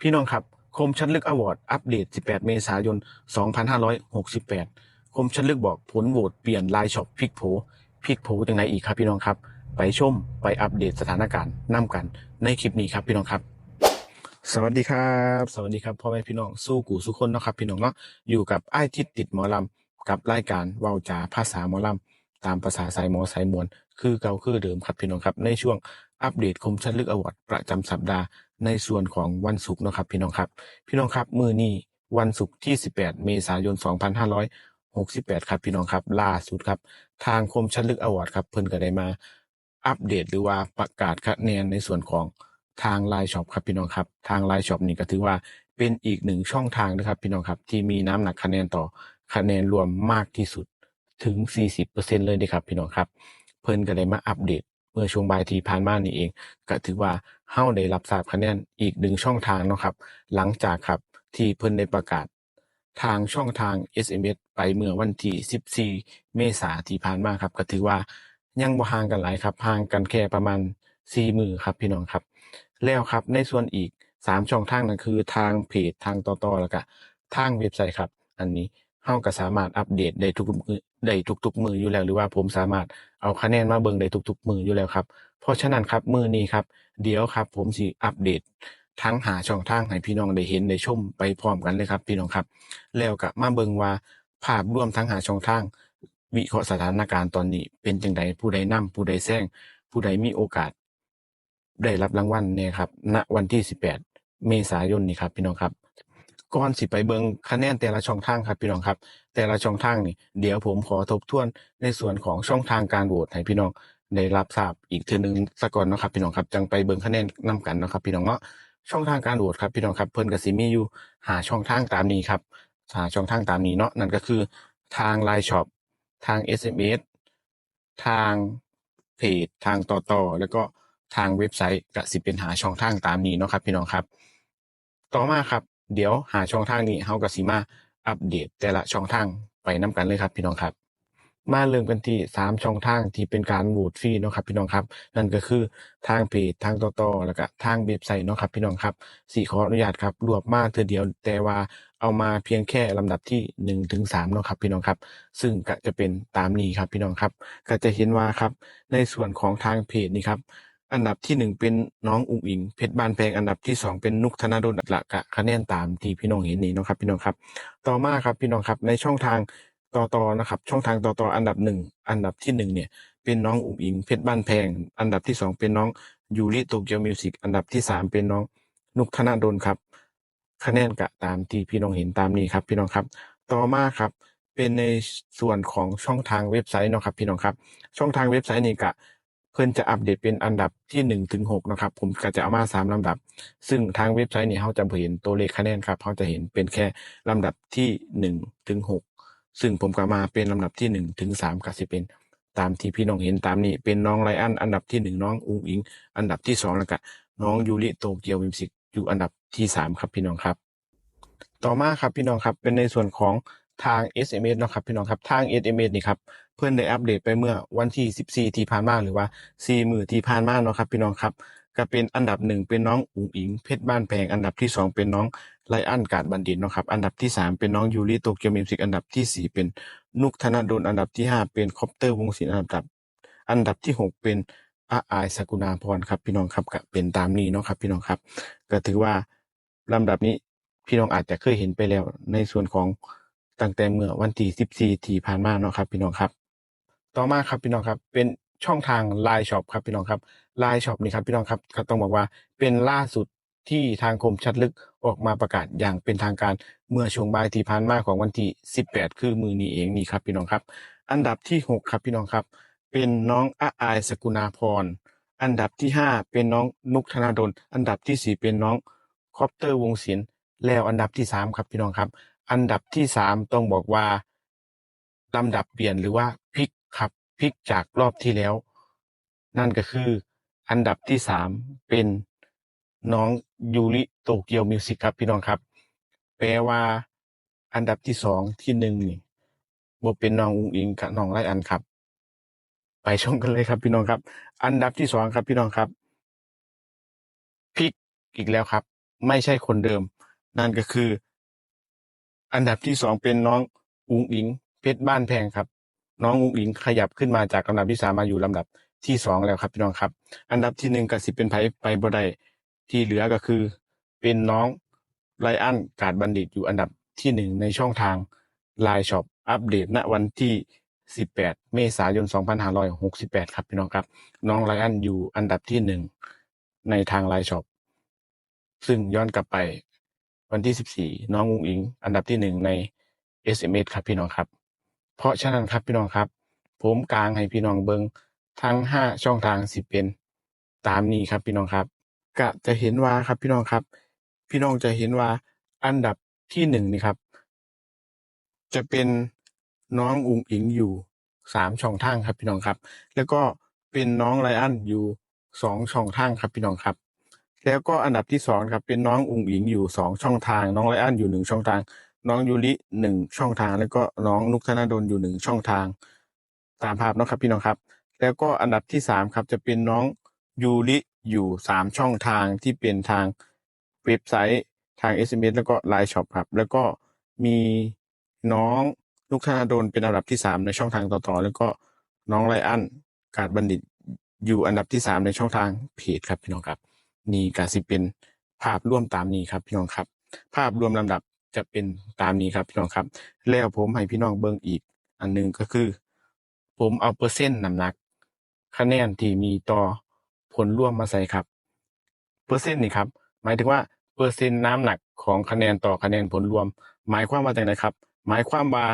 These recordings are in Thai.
พี่น้องครับ คมชัดลึกอวอร์ดอัปเดต 18 เมษายน 2568 คมชัดลึกบอกผลโหวตเปลี่ยนลายช็อปพลิกโผพลิกโผจังไหนอีกครับพี่น้องครับ ไปชมไปอัปเดตสถานการณ์นํกันในคลิปนี้ครับพี่น้องครับ สวัสดีครับ สวัสดีครับพ่อแม่พี่น้องสู้กูสู้คนเนาะครับพี่น้องเนาะอยู่กับไอ้ายทิดติดหมอลำกับรายการเว้าจาภาษาหมอลำตามภาษาสายหมอสายมวลคือเก่าคือเดิมครับพี่น้องครับในช่วง อัปเดตคมชัดลึกอวอร์ดประจำสัปดาห์ในส่วนของวันศุกร์นะครับ พี่น้องครับ พี่น้องครับมือนี้วันศุกร์ที่ 18 เมษายน 2568 ครับ พี่น้องครับล่าสุดครับ ทางคมชัดลึกอวอร์ดครับ เพิ่นก็ได้มาอัปเดตหรือว่าประกาศคะแนนในส่วนของทางไลน์ช็อปครับพี่น้องครับ ทางไลน์ช็อปนี่ก็ถือว่าเป็นอีกหนึ่งช่องทางนะครับ พี่น้องครับที่มีน้ำหนักคะแนนต่อคะแนนรวมมากที่สุดถึง 40%เลยเด้ครับพี่น้องครับ เพิ่นก็ได้มาอัปเดต เมื่อช่วงบ่ายที่ผ่านมานี่เอง ก็ถือว่าเฮาได้รับทราบคะแนนอีกหนึ่งช่องทางเนาะครับ หลังจากครับที่เพิ่นได้ประกาศ ทางช่องทาง SMS ไปเมื่อวันที่ 14 เมษาที่ผ่านมาครับ ก็ถือว่ายังบ่ห่างกันหลายครับห่างกันแค่ประมาณ 4 มือครับพี่น้องครับ แล้วครับในส่วนอีก 3 ช่องทางนั่นคือทางเพจทางต่อๆแล้วก็ทางเว็บไซต์ครับ อันนี้ เฮาก็สามารถอัปเดตได้ทุกมือได้ทุกๆมืออยู่แล้ว หรือว่าผมสามารถเอาคะแนนมาเบิ่งได้ทุกๆมืออยู่แล้วครับ เพราะฉะนั้นครับ มื้อนี้ครับ เดี๋ยวครับ ผมสิอัปเดตทั้งหาช่องทางให้พี่น้องได้เห็น ได้ชมไปพร้อมกันเลยครับพี่น้องครับ แล้วก็มาเบิ่งว่าภาพรวมทั้งหาช่องทาง วิเคราะห์สถานการณ์ตอนนี้เป็นจังไดผู้ใดนำ ผู้ใดแซง ผู้ใดมีโอกาส ได้รับรางวัลเนี่ยครับ ณ วันที่ 18 เมษายนนี้ครับพี่น้องครับ ก่อนสิไปเบิงคะแนนแต่ละช่องทางครับพี่น้องครับ แต่ละช่องทางนี่เดี๋ยวผมขอทบทวนในส่วนของช่องทางการโหวตให้พี่น้องได้รับทราบอีกเทื่อหนึงซะก่อนเนาะครับพี่น้องครับจังไปเบิงคะแนนนํกันเนาะครับพี่น้องเนาะช่องทางการโหวตครับพี่น้องครับเพิ่นก็สิมีอยู่หาช่องทางตามนี้ครับหาช่องทางตามนี้เนาะนั่นก็คือทาง LINE Shop ทาง SMS ทางเพจทางต่อต่อแล้วก็ทางเว็บไซต์ก็สิเป็นหาช่องทางตามนี้เนาะครับพี่น้องครับ ต่อมาครับ เดี๋ยวหาช่องทางนี้เฮาก็สิมาอัปเดตแต่ละช่องทางไปนํกันเลยครับพี่น้องครับ มาเริ่มกันที่ 3 ช่องทางที่เป็นการโหวตฟรีเนาะครับพี่น้องครับ นั่นก็คือทางเพจทางต่อๆแล้วก็ทางเว็บไซต์เนาะครับพี่น้องครับสิขออนุญาตครับรวบมาเทื่อเดียวแต่ว่าเอามาเพียงแค่ลำดับที่1ถึง3เนาะครับพี่น้องครับ ซึ่งก็จะเป็นตามนี้ครับพี่น้องครับ ก็จะเห็นว่าครับในส่วนของทางเพจนี่ครับ อันดับที่1เป็นน้องอุ๋งอิง เพชรบ้านแพงอันดับที่2เป็นนุกธนดลละกะคะแนนตามที่พี่น้องเห็นนี่นะครับ พี่น้องครับ ต่อมาครับพี่น้องครับในช่องทางต่อๆนะครับ ช่องทางต่อๆอันดับ1อันดับที่1เนี่ยเป็นน้องอุ๋งอิง เพชรบ้านแพง อันดับที่2เป็นน้องยูริโตเกียวมิวสิกอันดับที่3เป็นน้องนุกธนดลครับ คะแนนก็ตามที่พี่น้องเห็นตามนี้ครับ พี่น้องครับ ต่อมาครับ เป็นในส่วนของช่องทางเว็บไซต์เนาะครับ พี่น้องครับ ช่องทางเว็บไซต์นี่ก็ เพิ่นจะอัปเดตเป็นอันดับที่1ถึง6นะครับ ผมก็จะเอามา3ลำดับ ซึ่งทางเว็บไซต์นี่เฮาจะเห็นตัวเลขคะแนนครับเฮาจะเห็นเป็นแค่ลำดับที่1ถึง6ซึ่งผมก็มาเป็นลำดับที่1ถึง3ก็สิเป็นตามที่พี่น้องเห็นตามนี้ เป็นน้องไลอ้อนอันดับที่1น้องอุ๋งอิง อันดับที่2แล้วก็น้องยูริโตเกียวมิวสิกอยู่อันดับที่3ครับพี่น้องครับ ต่อมาครับพี่น้องครับเป็นในส่วนของ ทาง SMS เนาะครับพี่น้องครับทาง SMS นี่ครับเพิ่อนได้อัปเดตไปเมื่อวันที่ 14 ที่ผ่านมาหรือว่า4มื้อที่ผ่านมาเนาะครับพี่น้องครับก็เป็นอันดับ1เป็นน้องอุ๋งอิงเพชรบ้านแพงอันดับที่2เป็นน้องไลอ้อนกาดบัณฑิตเนาะครับอันดับที่3เป็นน้องยูริโตเกียวมิวสิกอันดับที่4เป็นนุกธนดลอันดับที่5เป็นคอปเตอร์วงศิลป์อันดับ อันดับที่6เป็นอาอายสกุณาพรครับพี่น้องครับก็เป็นตามนี้เนาะครับพี่น้องครับ ก็ถือว่าลำดับนี้พี่น้องอาจจะเคยเห็นไปแล้วในส่วนของ ตั้งแต่เมื่อวันที่14ที่ผ่านมาเนาะครับ พี่น้องครับ ต่อมาครับพี่น้องครับ เป็นช่องทาง Line Shop ครับพี่น้องครับ Line Shop นี่ครับพี่น้องครับก็ต้องบอกว่าเป็นล่าสุดที่ทางคมชัดลึกออกมาประกาศอย่างเป็นทางการเมื่อช่วงบ่ายที่ผ่านมาของวันที่ 18 คือมือนี้เองนี่ครับพี่น้องครับ อันดับที่ 6 ครับพี่น้องครับ เป็นน้องอาอายสกุณาพร อันดับที่ 5 เป็นน้องนุกธนาดล อันดับที่ 4 เป็นน้องคอปเตอร์วงศิลป์แล้วอันดับที่ 3 ครับพี่น้องครับ อันดับที่3ต้องบอกว่าลำดับเปลี่ยนหรือว่าพลิกครับพลิกจากรอบที่แล้ว นั่นก็คือ อันดับที่3เป็นน้องยูริโตเกียวมิวสิกครับพี่น้องครับ แปลว่าอันดับที่2ที่1นี่บ่เป็นน้องอุ๋งอิงกับน้องไลอ้อนครับ ไปชมกันเลยครับพี่น้องครับ อันดับที่2ครับพี่น้องครับพลิกอีกแล้วครับ ไม่ใช่คนเดิม นั่นก็คือ อันดับที่สองเป็นน้องอุงอิง เพชรบ้านแพงครับ น้องอุงอิงขยับขึ้นมาจากลำดับที่สามมาอยู่ลำดับที่สองแล้วครับพี่น้องครับ อันดับที่หนึ่งก็สิบเป็นไผ่ไปบ่ได้ที่เหลือก็คือ เป็นน้องไรอันกาดบัณฑิตอยู่อันดับที่หนึ่งในช่องทางไลน์ช็อปอัปเดตณวันที่ 18 เมษายน 2568 ครับพี่น้องครับ น้องไรอันอยู่อันดับที่หนึ่งในทางไลน์ช็อปซึ่งย้อนกลับไป วันที่ 14 น้องอุงอิง อันดับที่หนึ่งใน SMS ครับพี่น้องครับ เพราะฉะนั้นครับพี่น้องครับ ผมกลางให้พี่น้องเบิงทั้ง 5 ช่องทางสิเป็นตามนี้ครับพี่น้องครับก็จะเห็นว่าครับพี่น้องครับ พี่น้องจะเห็นว่าอันดับที่หนึ่งนี่ครับ จะเป็นน้องอุงอิงอยู่สามช่องทางครับพี่น้องครับ แล้วก็เป็นน้องไลอันอยู่สองช่องทางครับพี่น้องครับ แล้วก็อันดับที่สองครับเป็นน้องอุงอิงอยู่สองช่องทาง น้องไลอันอยู่หนึ่งช่องทาง น้องยูริหนึ่งช่องทาง แล้วก็น้องนุกธนดลอยู่หนึ่งช่องทาง ตามภาพนะครับพี่น้องครับ แล้วก็อันดับที่สามครับจะเป็นน้องยูริอยู่สามช่องทางที่เป็นทางเว็บไซต์ทาง SMS แล้วก็ไลน์ช็อปครับ แล้วก็มีน้องลูกธนาโดนเป็นอันดับที่สามในช่องทางต่อๆ แล้วก็น้องไลอันกาดบัณฑิตอยู่อันดับที่สามในช่องทางเพจครับพี่น้องครับ นี่ก็สิเป็นภาพร่วมตามนี้ครับพี่น้องครับ ภาพรวมลำดับจะเป็นตามนี้ครับพี่น้องครับ แล้วผมให้พี่น้องเบิ่งอีก อันหนึงก็คือ ผมเอาเปอร์เซ็นต์น้ำหนัก คะแนนที่มีต่อผลร่วมมาใส่ครับ เปอร์เซ็นต์นี่ครับ หมายถึงว่าเปอร์เซ็นต์น้ำหนักของคะแนนต่อคะแนนผลรวม หมายความว่าอย่างไรครับ หมายความว่า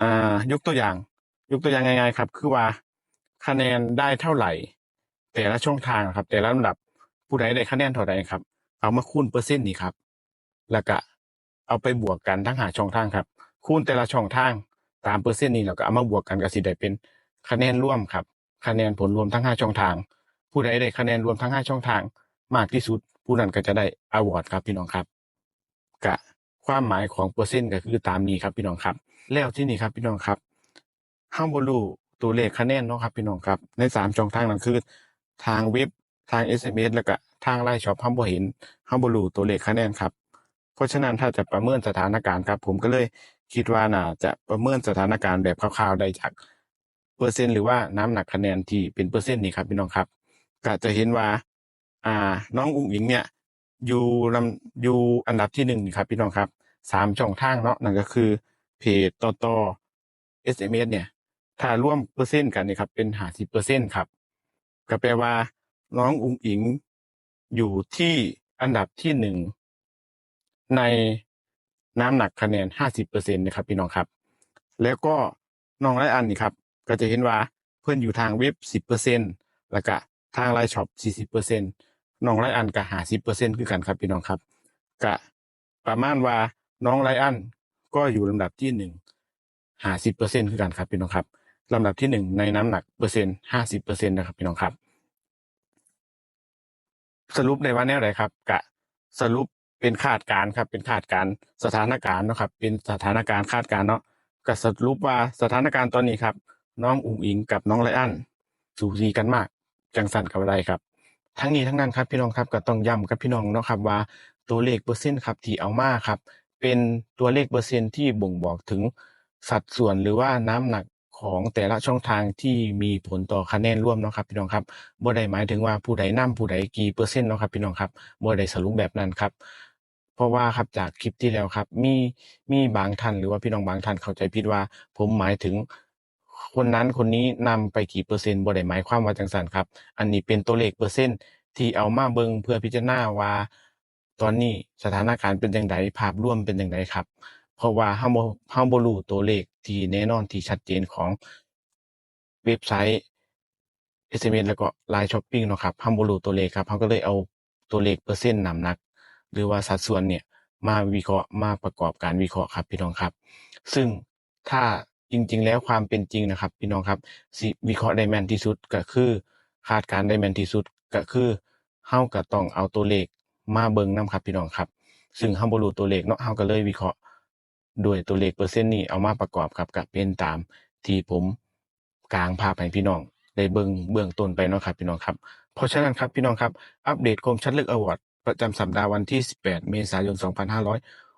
อ่ายกตัวอย่าง ยกตัวอย่างง่ายๆครับ คือว่าคะแนนได้เท่าไหร่ แต่ละช่องทางครับ แต่ละลำดับผู้ใดได้คะแนนเท่าใดครับ เอามาคูณเปอร์เซ็นต์นี่ครับ แล้วก็เอาไปบวกกันทั้งหาช่องทางครับ คูณแต่ละช่องทางตามเปอร์เซ็นต์นี้แล้วก็เอามาบวกกันก็สิได้เป็นคะแนนร่วมครับ คะแนนผลรวมทั้งห้าช่องทาง ผู้ใดได้คะแนนรวมทั้งห้าช่องทาง มากที่สุด ผู้นั้นก็จะได้อวอร์ดครับพี่น้องครับกะความหมายของเปอร์เซ็นต์ก็คือตามนี้ครับพี่น้องครับ แล้วที่นี่ครับพี่น้องครับห้ามบรูตัวเลขคะแนนเนาะครับพี่น้องครับ ในสามช่องทางนั้นคือ ทางเว็บทาง SMS แล้วก็ทางไลน์ช็อปห้ามบ่เห็นห้ามบ่รูตัวเลขคะแนนครับ เพราะฉะนั้นถ้าจะประเมินสถานการณ์ครับ ผมก็เลยคิดว่าน่าจะประเมินสถานการณ์แบบคร่าวๆได้จากเปอร์เซ็นต์หรือว่าน้ำหนักคะแนนที่เป็นเปอร์เซ็นต์นี่ครับพี่น้องครับ ก็จะเห็นว่า อ่า น้องอุ้งอิงเนี่ยอยู่ลำอยู่อันดับที่หนึ่งครับพี่น้องครับสามช่องทางเนาะนั่นก็คือเพจต่อต่อ SMS เนี่ย ถ้าร่วมเปอร์เซ็นต์กันนี่ครับเป็นหาสิบเปอร์เซ็นต์ครับ ก็แปลว่า น้องอุ้งอิงอยู่ที่อันดับที่หนึ่งในน้ำหนักคะแนนห้าสิบเปอร์เซ็นต์นะครับพี่น้องครับ แล้วก็น้องไรอันนี่ครับ ก็จะเห็นว่าเพื่อนอยู่ทางเว็บสิบเปอร์เซ็นแล้วก็ทางไลน์ช็อปสี่สิบเปอร์เซ็นน้องไรอันก็หาสิบเปอร์เซ็นคือกันครับพี่น้องครับก็ประมาณว่าน้องไรอันก็อยู่ลำดับที่หนึ่งหาสิบเปอร์เซ็นคือกันครับพี่น้องครับ ลำดับที่หนึ่งในน้ำหนักเปอร์เซ็นต์ห้าสิบเปอร์เซ็นต์นะครับพี่น้องครับ สรุปในวันนี้อะไรครับ กะสรุปเป็นคาดการณ์ครับ เป็นคาดการณ์สถานการณ์นะครับ เป็นสถานการณ์คาดการณ์เนาะก็สรุปว่าสถานการณ์ตอนนี้ครับ น้องอุ๋งอิงกับน้องไรอันสูสีกันมาก จังสันกับอะไรครับ ทั้งนี้ทั้งนั้นครับพี่น้องครับก็ต้องย้ำกับพี่น้องเนาะครับว่าตัวเลขเปอร์เซ็นต์ครับที่เอามาครับ เป็นตัวเลขเปอร์เซ็นต์ที่บ่งบอกถึงสัดส่วนหรือว่าน้ำหนัก ของแต่ละช่องทางที่มีผลต่อคะแนนร่วมเนาะครับพี่น้องครับบ่ได้หมายถึงว่าผู้ใดนำผู้ใดกี่เปอร์เซ็นต์เนาะครับพี่น้องครับบ่ได้สรุปแบบนั้นครับเพราะว่าครับจากคลิปที่แล้วครับมีมีบางท่านหรือว่าพี่น้องบางท่านเข้าใจผิดว่า ผมหมายถึงคนนั้นคนนี้นำไปกี่เปอร์เซ็นต์บ่ได้หมายความว่าจังซั่นครับ อันนี้เป็นตัวเลขเปอร์เซ็นต์ที่เอามาเบิ่งเพื่อพิจารณาว่า ตอนนี้สถานการณ์เป็นจังไดภาพรวมเป็นจังไดครับ เพราะว่าเฮาบ่เฮาบ่รู้ตัวเลขที่แน่นอนที่ชัดเจนของเว็บไซต์ SMS แล้วก็ LINE Shopping เนาะครับเฮาบ่รู้ตัวเลขครับเฮาก็เลยเอาตัวเลขเปอร์เซ็นต์นำหนัก หรือว่าสัดส่วนเนี่ยมาวิเคราะห์มาประกอบการวิเคราะห์ครับพี่น้องครับ ซึ่งถ้าจริง ๆ แล้วความเป็นจริงนะครับ พี่น้องครับสิวิเคราะห์ได้แม่นที่สุดก็คือ คาดการณ์ได้แม่นที่สุดก็คือเฮาก็ต้องเอาตัวเลขมาเบิ่งนํครับพี่น้องครับ ซึ่งเฮาบ่รู้ตัวเลขเนาะเฮาก็เลยวิเคราะห์ ด้วยตัวเลขเปอร์เซ็นต์นี้เอามาประกอบครับก็เป็นตามที่ผมกลางภาพให้พี่น้องได้เบิ่งเบื้องต้นไปเนาะครับพี่น้องครับ เพราะฉะนั้นครับพี่น้องครับอัปเดตคมชัดลึกอวอร์ดประจำสัปดาห์วันที่ 18 เมษายน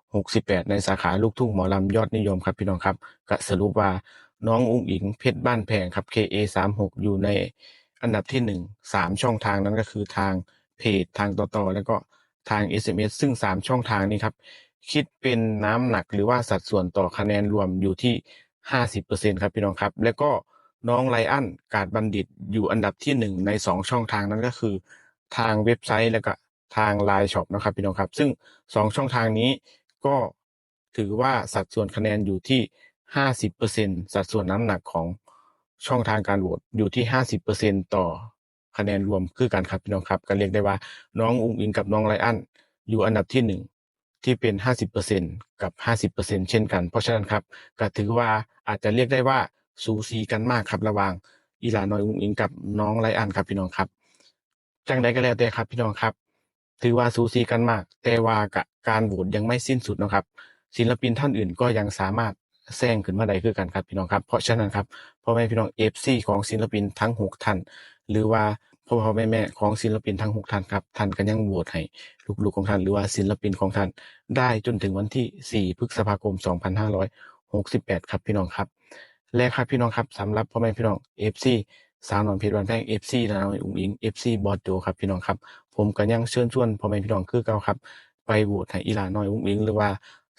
2568 ในสาขาลูกทุ่งหมอลำยอดนิยมครับพี่น้องครับก็สรุปว่าน้องอุ้งอิงเพชรบ้านแพงครับ KA36 อยู่ในอันดับที่ 1 3 ช่องทางนั้นก็คือทางเพจทางต่อๆแล้วก็ทาง SMS ซึ่ง 3 ช่องทางนี้ครับ คิดเป็นน้ำหนักหรือว่าสัดส่วนต่อคะแนนรวมอยู่ที่ 50%ครับพี่น้องครับ แล้วก็น้องไลอันกาดบัณฑิตอยู่อันดับที่ 1 ใน 2 ช่องทางนั้นก็คือ ทางเว็บไซต์แล้วก็ทางไลน์ช็อปนะครับพี่น้องครับ ซึ่ง 2 ช่องทางนี้ก็ถือว่าสัดส่วนคะแนนอยู่ที่ 50%สัดส่วนน้ำหนักของช่องทางการโหวตอยู่ที่ 50%ต่อคะแนนรวมคือกันครับพี่น้องครับก็เรียกได้ว่าน้องอุ้งอิงกับน้องไลอันอยู่อันดับที่หนึ่ง ที่เป็น 50%กับ 50%เช่นกัน เพราะฉะนั้นครับก็ถือว่าอาจจะเรียกได้ว่าสูสีกันมากครับระหว่างอีหลาน้อยอุ้งอิงกับน้องไลอันครับพี่น้องครับจังใดก็แล้วแต่ครับพี่น้องครับ ถือว่าสูสีกันมาก แต่ว่ากการโหวตยังไม่สิ้นสุดนะครับ ศิลปินท่านอื่นก็ยังสามารถแซงขึ้นมาได้คือกันครับพี่น้องครับ เพราะฉะนั้นครับพ่อแม่พี่น้องเอฟซีของศิลปินทั้งหกท่าน หรือว่า พ่อพ่อแม่แม่ของศิลปินทั้งหกท่านครับท่านก็ยังโหวตให้ลูกๆของท่านหรือว่าศิลปินของท่านได้จนถึงวันที่ 4 พฤษภาคม 2568 ครับพี่น้องครับ และครับพี่น้องครับสำหรับพ่อแม่พี่น้อง FC สาวหนอนเพชรวันแพง FC นางอุ้งอิง FC บอสโจครับพี่น้องครับ ผมก็ยังเชิญชวนพ่อแม่พี่น้องคือเก่าครับ ไปโหวตให้อีลาน้อยอุ้งอิงหรือว่า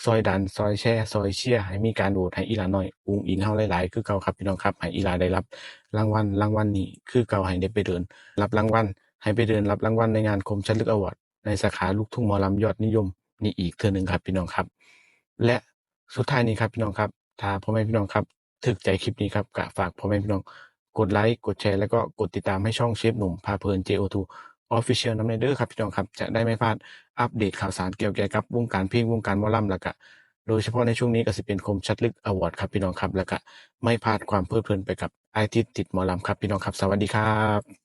ซอยดันซอยแช่ซอยเชียร์ให้มีการโหวตให้อีหลาน้อยอุ้งอิงเฮาหลายๆ คือเก่าครับพี่น้องครับให้อีหลาได้รับ รางวัลรางวัลนี้คือเก่าให้ได้ไปเดิน รับรางวัลให้ไปเดินรับรางวัลในงานคมชัดลึกอวอร์ดในสาขาลูกทุ่งหมอลำยอดนิยมนี่อีกเทื่อหนึ่งครับพี่น้องครับ และสุดท้ายนี้ครับพี่น้องครับถ้าพ่อแม่พี่น้องครับถึกใจคลิปนี้ครับก็ฝากพ่อแม่พี่น้องกดไลค์กดแชร์แล้วก็กดติดตามให้ช่องเชฟหนุ่มพาเพลิน JO2 Official น้ำในเด้อครับพี่น้องครับ จะได้ไม่พลาดอัปเดตข่าวสารเกี่ยวกับวงการเพลงวงการหมอลำแล้วก็โดยเฉพาะในช่วงนี้ก็สิเป็นคมชัดลึกอวอร์ดครับพี่น้องครับ แล้วก็ไม่พลาดความเพลิดเพลินไปกับไอทิตติดหมอลำครับพี่น้องครับ สวัสดีครับ